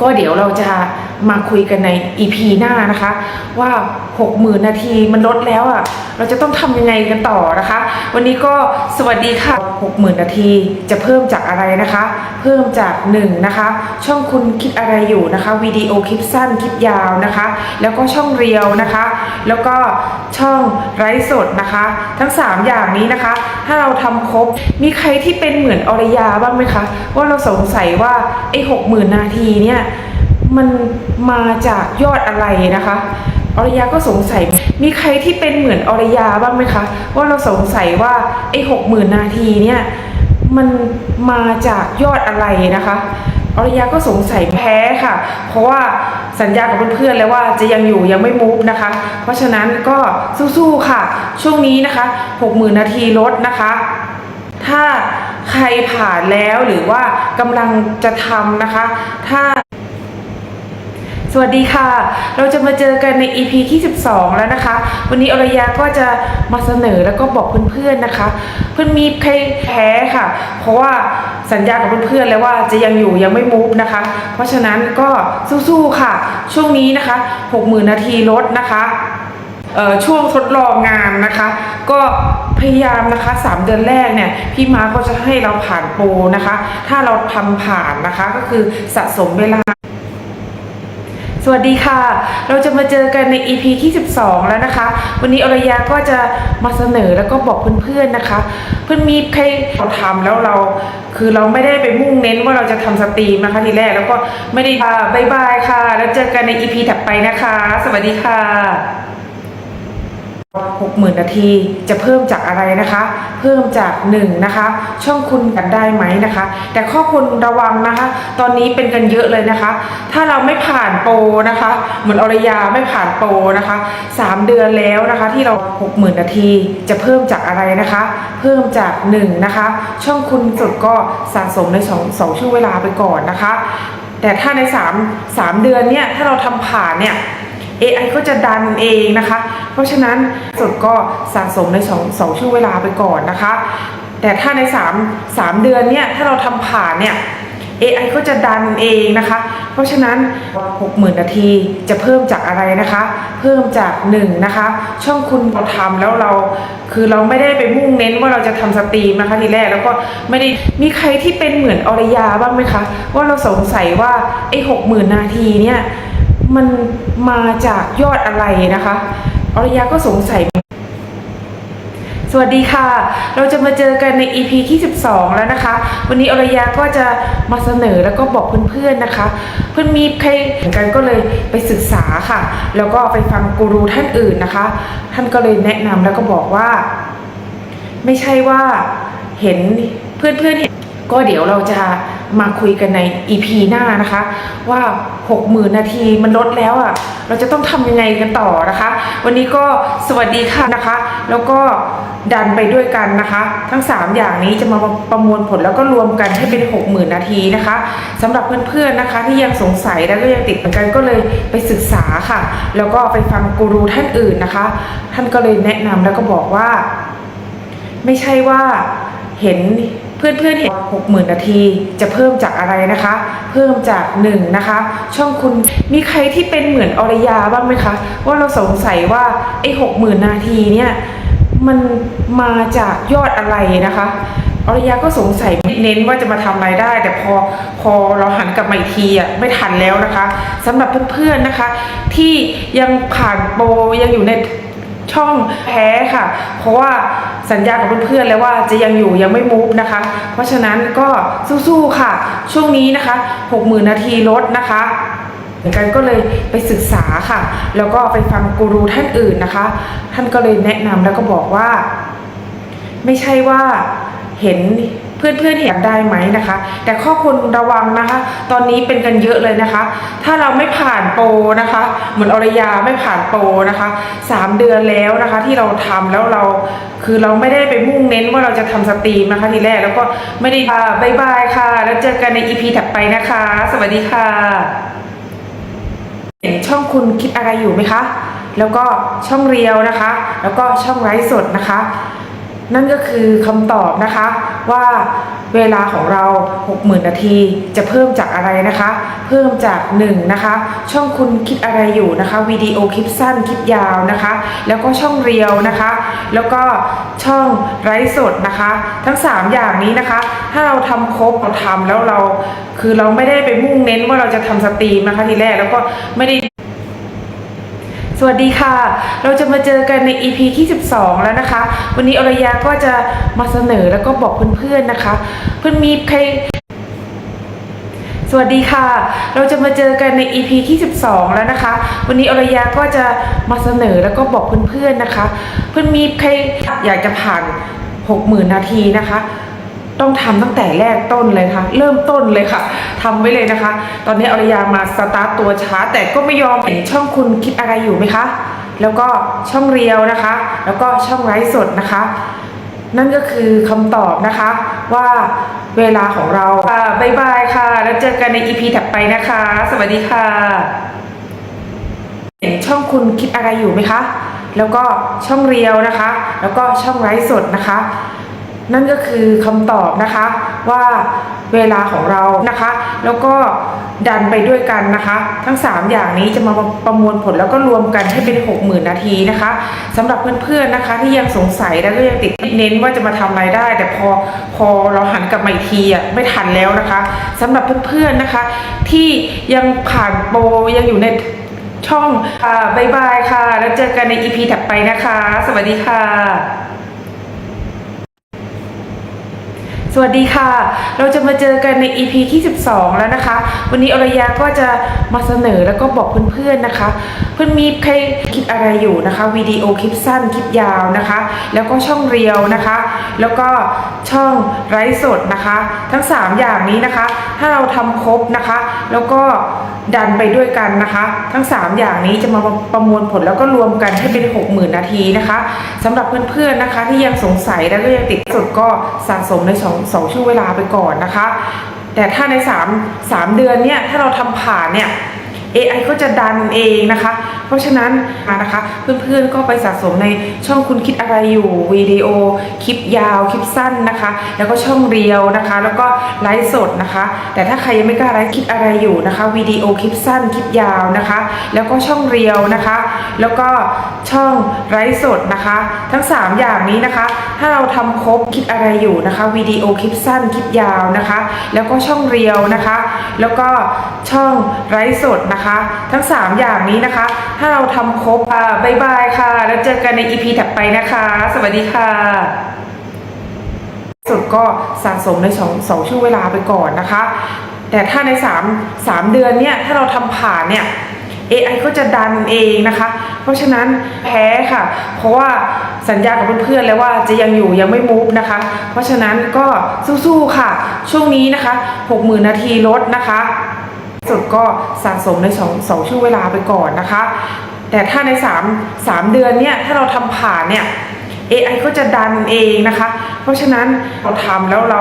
ก็เดี๋ยวเราจะมาคุยกันใน EP หน้านะคะ ว่า 60,000 นาทีมันลดแล้วอะ เราจะต้องทำยังไงกันต่อนะคะ วันนี้ก็สวัสดีค่ะ 60,000 นาทีจะเพิ่มจากอะไรนะคะ เพิ่มจาก1นะคะ ช่องคุณคิดอะไรอยู่นะคะวิดีโอคลิปสั้นคลิปยาวนะคะ แล้วก็ช่องเรียวนะคะ แล้วก็ช่องไร้สดนะคะ ทั้ง 3 อย่างนี้นะคะ ถ้าเราทำครบมีใครที่เป็นเหมือนอรยาบ้างไหมคะว่าเราสงสัยว่าไอ้60,000นาทีเนี่ยมันมาจากยอดอะไรนะคะ อรยาก็สงสัย มีใครที่เป็นเหมือนอรยาบ้างไหมคะ ว่าเราสงสัยว่าไอ้หกหมื่นนาทีเนี่ยมันมาจากยอดอะไรนะคะอรยาก็สงสัยแพ้ค่ะ เพราะว่าสัญญากับเพื่อนๆแล้วว่าจะยังอยู่ยังไม่มูฟนะคะ เพราะฉะนั้นก็สู้ๆค่ะ ช่วงนี้นะคะหกหมื่นนาทีลดนะคะ ถ้าใครผ่านแล้วหรือว่ากำลังจะทำนะคะ ถ้า สวัสดีค่ะ เราจะมาเจอกันใน EP ที่ 12 แล้วนะคะ วันนี้อรยาก็จะมาเสนอแล้วก็บอกเพื่อนๆนะคะ เพื่อนมีใครแพ้ค่ะ เพราะว่าสัญญากับเพื่อนๆแล้วว่าจะยังอยู่ยังไม่มูฟนะคะ เพราะฉะนั้นก็สู้ๆค่ะ ช่วงนี้นะคะ 60,000 นาทีลดนะคะช่วงทดลองงานนะคะ ก็พยายามนะคะ 3 เดือนแรกเนี่ยพี่มาร์คก็จะให้เราผ่านโปรนะคะ ถ้าเราทำผ่านนะคะก็คือสะสมเวลา วัสดีค่ะ เราจะมาเจอกันใน EP ที่ 12 แล้วนะคะ วันนี้อรยาก็จะมาเสนอแล้วก็บอกเพื่อนๆนะคะ เพื่อนมีใครเราทำแล้วเรา คือเราไม่ได้ไปมุ่งเน้นว่าเราจะทำสตรีมนะคะทีแรกแล้วก็ไม่ได้บายบายค่ะ แล้วเจอกันใน EP ถัดไปนะคะ สวัสดีค่ะ 60,000 นาทีจะเพิ่มจากอะไรนะคะ เพิ่มจาก 1 นะคะ ช่องคุณกันได้ไหมนะคะ แต่ข้อควรระวังนะคะ ตอนนี้เป็นกันเยอะเลยนะคะ ถ้าเราไม่ผ่านโปรนะคะ เหมือนอรยาไม่ผ่านโปรนะคะ 3 เดือนแล้วนะคะ ที่เรา 60,000 นาทีจะเพิ่มจากอะไรนะคะ เพิ่มจาก 1 นะคะ ช่องคุณสุดก็สะสมใน2 2ช่วงเวลาไปก่อนนะคะ แต่ถ้าใน 3 3 เดือนเนี่ยถ้าเราทำผ่านเนี่ย AI ก็จะดันเองนะคะ เพราะฉะนั้นสุดก็สะสมใน2 2ช่วงเวลาไปก่อนนะคะ แต่ถ้าใน 3 3 เดือนเนี่ยถ้าเราทำผ่านเนี่ย AI ก็จะดันเองนะคะ เพราะฉะนั้น 60,000 นาทีจะเพิ่มจากอะไรนะคะ เพิ่มจาก1นะคะ ช่องคุณเราทำแล้วเรา คือเราไม่ได้ไปมุ่งเน้นว่าเราจะทำสตรีมนะคะทีแรกแล้วก็ไม่ได้มีใครที่เป็นเหมือนอรยาบ้างไหมคะ ว่าเราสงสัยว่าไอ้60,000นาทีเนี่ย มันมาจากยอดอะไรนะคะอรยาก็สงสัย สวัสดีค่ะ เราจะมาเจอกันใน EP ที่ 12 แล้วนะคะ วันนี้อรยาก็จะมาเสนอแล้วก็บอกเพื่อนๆนะคะ เพื่อนมีใครเหมือนกันก็เลยไปศึกษาค่ะ แล้วก็ไปฟังกูรูท่านอื่นนะคะ ท่านก็เลยแนะนำแล้วก็บอกว่า ไม่ใช่ว่าเห็นเพื่อนๆเห็น ก็เดี๋ยวเราจะมาคุยกันใน EP หน้านะคะ ว่า 60,000 นาทีมันลดแล้วอะ เราจะต้องทำยังไงกันต่อนะคะ วันนี้ก็สวัสดีค่ะนะคะ แล้วก็ดันไปด้วยกันนะคะ ทั้ง 3 อย่างนี้จะมาประมวลผลแล้วก็รวมกันให้เป็น 60,000 นาทีนะคะสำหรับเพื่อนๆนะคะ ที่ยังสงสัยแล้วก็ยังติดเหมือนกันก็เลยไปศึกษาค่ะ แล้วก็ไปฟังกูรูท่านอื่นนะคะ ท่านก็เลยแนะนำแล้วก็บอกว่า ไม่ใช่ว่าเห็น เพื่อนๆเห็น60,000 นาที จะเพิ่มจากอะไรนะคะ เพิ่มจาก1นะคะ ช่องคุณมีใครที่เป็นเหมือนอรยาบ้างไหมคะ ว่าเราสงสัยว่าไอ้60,000 นาทีเนี่ยมันมาจากยอดอะไรนะคะอรยาก็สงสัยเน้นว่าจะมาทำรายได้ แต่พอพอเราหันกลับมาอีกทีอะไม่ทันแล้วนะคะสำหรับเพื่อนๆนะคะ ที่ยังผ่านโปรยังอยู่ในช่องแพ้ค่ะ เพราะว่า สัญญากับเพื่อนๆแล้วว่าจะยังอยู่ยังไม่มูฟนะคะ เพราะฉะนั้นก็สู้ๆค่ะ ช่วงนี้นะคะ 60,000 นาทีลดนะคะเหมือนกันก็เลยไปศึกษาค่ะ แล้วก็ไปฟังกูรูท่านอื่นนะคะ ท่านก็เลยแนะนำแล้วก็บอกว่า ไม่ใช่ว่าเห็น เพื่อนๆเห็นได้ไหมนะคะ แต่ข้อควรระวังนะคะ ตอนนี้เป็นกันเยอะเลยนะคะ ถ้าเราไม่ผ่านโปรนะคะ เหมือนอรยาไม่ผ่านโปรนะคะสามเดือนแล้วนะคะ ที่เราทำแล้วเราคือเราไม่ได้ไปมุ่งเน้นว่าเราจะทำสตรีมนะคะ ทีแรกแล้วก็ไม่ได้ค่ะบายบายค่ะ แล้วเจอกันใน EP ถัดไปนะคะ สวัสดีค่ะเห็นช่องคุณคิดอะไรอยู่ไหมคะ แล้วก็ช่องเรียวนะคะ แล้วก็ช่องไร้สดนะคะ นั่นก็คือคำตอบนะคะ ว่าเวลาของเรา 60,000 นาที จะเพิ่มจากอะไรนะคะ เพิ่มจาก1นะคะ ช่องคุณคิดอะไรอยู่นะคะวิดีโอคลิปสั้นคลิปยาวนะคะ แล้วก็ช่องเรียวนะคะ แล้วก็ช่องไร้สดนะคะ ทั้ง 3 อย่างนี้นะคะ ถ้าเราทำครบเราทำแล้วเรา คือเราไม่ได้ไปมุ่งเน้นว่าเราจะทำสตรีมนะคะทีแรกแล้วก็ไม่ได้ สวัสดีค่ะ เราจะมาเจอกันใน EP ที่ 12 แล้วนะคะ วันนี้อรยาก็จะมาเสนอแล้วก็บอกเพื่อนๆนะคะ เพื่อนมีใคร สวัสดีค่ะ เราจะมาเจอกันใน EP ที่ 12 แล้วนะคะ วันนี้อรยาก็จะมาเสนอแล้วก็บอกเพื่อนๆนะคะ เพื่อนมีใครอยากจะผ่าน 60,000 นาทีนะคะ ต้องทำตั้งแต่แรกต้นเลยค่ะ เริ่มต้นเลยค่ะทำไว้เลยนะคะ ตอนนี้อรยามาสตาร์ตตัวช้า แต่ก็ไม่ยอมเห็นช่องคุณคิดอะไรอยู่ไหมคะ แล้วก็ช่องเรียวนะคะ แล้วก็ช่องไร้สดนะคะ นั่นก็คือคำตอบนะคะว่าเวลาของเราค่ะบ๊ายบายค่ะ แล้วเจอกันใน EP ถัดไปนะคะ สวัสดีค่ะ เห็นช่องคุณคิดอะไรอยู่ไหมคะ แล้วก็ช่องเรียวนะคะ แล้วก็ช่องไร้สดนะคะ นั่นก็คือคำตอบนะคะว่าเวลาของเรานะคะ แล้วก็ดันไปด้วยกันนะคะ ทั้ง 3 อย่างนี้จะมาประมวลผลแล้วก็รวมกันให้เป็น 60,000 นาทีนะคะสำหรับเพื่อนๆนะคะ ที่ยังสงสัยแล้วก็ยังติดเน้นว่าจะมาทำรายได้ แต่พอพอเราหันกลับมาอีกทีอะไม่ทันแล้วนะคะสำหรับเพื่อนๆนะคะ ที่ยังผ่านโปรยังอยู่ในช่องค่ะบ๊ายบายค่ะ แล้วเจอกันใน EP ถัดไปนะคะ สวัสดีค่ะ ส วัสดีค่ะ เราจะมาเจอกันใน EP ที่ 12 แล้วนะคะ วันนี้อรยาก็จะมาเสนอแล้วก็บอกเพื่อนๆนะคะ เพื่อนมีใครคิดอะไรอยู่นะคะวิดีโอคลิปสั้นคลิปยาวนะคะ แล้วก็ช่องเรียวนะคะ แล้วก็ช่องไร้สดนะคะ ทั้ง 3 อย่างนี้นะคะ ถ้าเราทำครบนะคะ แล้วก็ดันไปด้วยกันนะคะ ทั้ง 3 อย่างนี้จะมาประมวลผลแล้วก็รวมกันให้เป็น 60,000 นาทีนะคะสำหรับเพื่อนๆนะคะ ที่ยังสงสัยแล้วก็ยังติดสุดก็สะสมใน2 2 ช่วงเวลาไปก่อนนะคะ แต่ถ้าใน 3 3 เดือนเนี่ยถ้าเราทำผ่านเนี่ย AI ก็จะดันเองนะคะ เพราะฉะนั้นนะคะเพื่อนๆก็ไปสะสมในช่องคุณคิดอะไรอยู่วิดีโอคลิปยาวคลิปสั้นนะคะ แล้วก็ช่องเรียวนะคะ แล้วก็ไลฟ์สดนะคะ แต่ถ้าใครยังไม่กล้าไลฟ์คิดอะไรอยู่นะคะวิดีโอคลิปสั้นคลิปยาวนะคะ แล้วก็ช่องเรียวนะคะ แล้วก็ช่องไลฟ์สดนะคะ ทั้ง 3 อย่างนี้นะคะ ถ้าเราทำครบคิดอะไรอยู่นะคะวิดีโอคลิปสั้นคลิปยาวนะคะ แล้วก็ช่องเรียวนะคะ แล้วก็ช่องไร้สดนะคะทั้ง 3 อย่างนี้นะคะ ถ้าเราทำครบค่ะบายบายค่ะ แล้วเจอกันใน EP ถัดไปนะคะ สวัสดีค่ะสุดก็สะสมในสองสองช่วงเวลาไปก่อนนะคะ แต่ถ้าใน 3 3 เดือนเนี่ย ถ้าเราทำผ่านเนี่ย AI ก็จะดันเองนะคะ เพราะฉะนั้นแพ้ค่ะ เพราะว่าสัญญากับเพื่อนๆแล้วว่าจะยังอยู่ยังไม่มูฟนะคะ เพราะฉะนั้นก็สู้ๆค่ะ ช่วงนี้นะคะ 60,000 นาทีลดนะคะ สุดก็สะสมในสองสองช่วงเวลาไปก่อนนะคะ แต่ถ้าใน 3 3 เดือนเนี่ยถ้าเราทำผ่านเนี่ย AI ก็จะดันเองนะคะ เพราะฉะนั้นเราทำแล้วเรา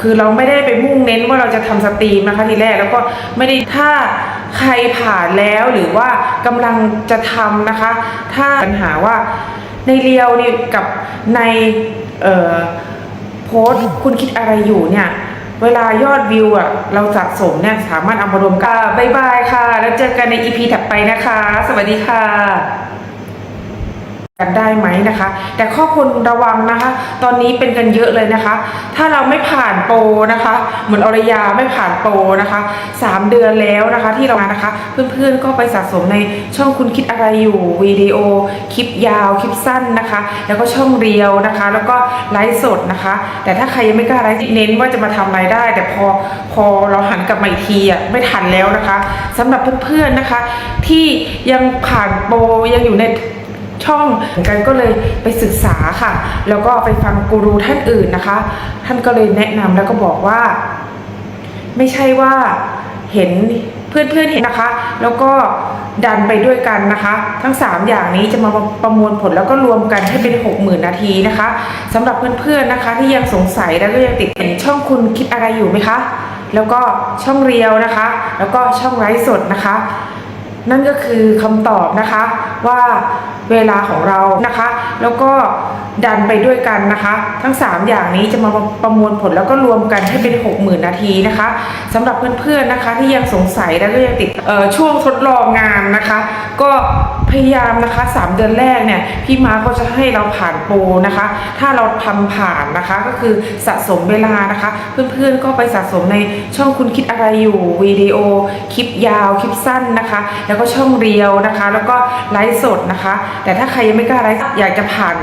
คือเราไม่ได้ไปมุ่งเน้นว่าเราจะทำสตรีมนะคะทีแรกแล้วก็ไม่ได้ถ้าใครผ่านแล้วหรือว่ากำลังจะทำนะคะ ถ้าปัญหาว่าในเรียวนี่กับในเอ่อโพสคุณคิดอะไรอยู่เนี่ย เวลายอดวิวอะเราสะสมเนี่ยสามารถเอามารวมกันบ๊ายบายค่ะ แล้วเจอกันในอีพีถัดไปนะคะ สวัสดีค่ะ กันได้ไหมนะคะ แต่ข้อควรระวังนะคะ ตอนนี้เป็นกันเยอะเลยนะคะ ถ้าเราไม่ผ่านโปรนะคะ เหมือนอรยาไม่ผ่านโปรนะคะสามเดือนแล้วนะคะที่เรามานะคะ เพื่อนๆก็ไปสะสมในช่องคุณคิดอะไรอยู่วิดีโอคลิปยาวคลิปสั้นนะคะ แล้วก็ช่องเรียวนะคะ แล้วก็ไลฟ์สดนะคะ แต่ถ้าใครยังไม่กล้าไลฟ์เน้นว่าจะมาทำรายได้ แต่พอพอเราหันกลับมาอีกทีอะไม่ทันแล้วนะคะสำหรับเพื่อนๆนะคะ ที่ยังผ่านโปรยังอยู่ใน ช่องเหมือนกันก็เลยไปศึกษาค่ะ แล้วก็ไปฟังกูรูท่านอื่นนะคะ ท่านก็เลยแนะนำแล้วก็บอกว่า ไม่ใช่ว่าเห็นเพื่อนๆเห็นนะคะ แล้วก็ดันไปด้วยกันนะคะ ทั้ง 3 อย่างนี้จะมาประมวลผลแล้วก็รวมกันให้เป็น 60,000 นาทีนะคะสำหรับเพื่อนๆนะคะ ที่ยังสงสัยแล้วก็ยังติดเห็นช่องคุณคิดอะไรอยู่ไหมคะ แล้วก็ช่องเรียวนะคะ แล้วก็ช่องไร้สดนะคะ นั่นก็คือคำตอบนะคะ ว่าเวลาของเรานะคะ แล้วก็ดันไปด้วยกันนะคะ ทั้ง 3 อย่างนี้จะมาประมวลผลแล้วก็รวมกันให้เป็น 60,000 นาทีนะคะสำหรับเพื่อนๆนะคะที่ยังสงสัยและก็ยังติดช่วงทดลองงานนะคะ ก็พยายามนะคะ 3 เดือนแรกเนี่ยพี่มาก็จะให้เราผ่านโปรนะคะ ถ้าเราทำผ่านนะคะก็คือสะสมเวลานะคะ เพื่อนๆก็ไปสะสมในช่องคุณคิดอะไรอยู่วิดีโอคลิปยาวคลิปสั้นนะคะ แล้วก็ช่องเรียวนะคะ แล้วก็ไลฟ์สดนะคะ แต่ถ้าใครยังไม่กล้าไลฟ์อยากจะผ่าน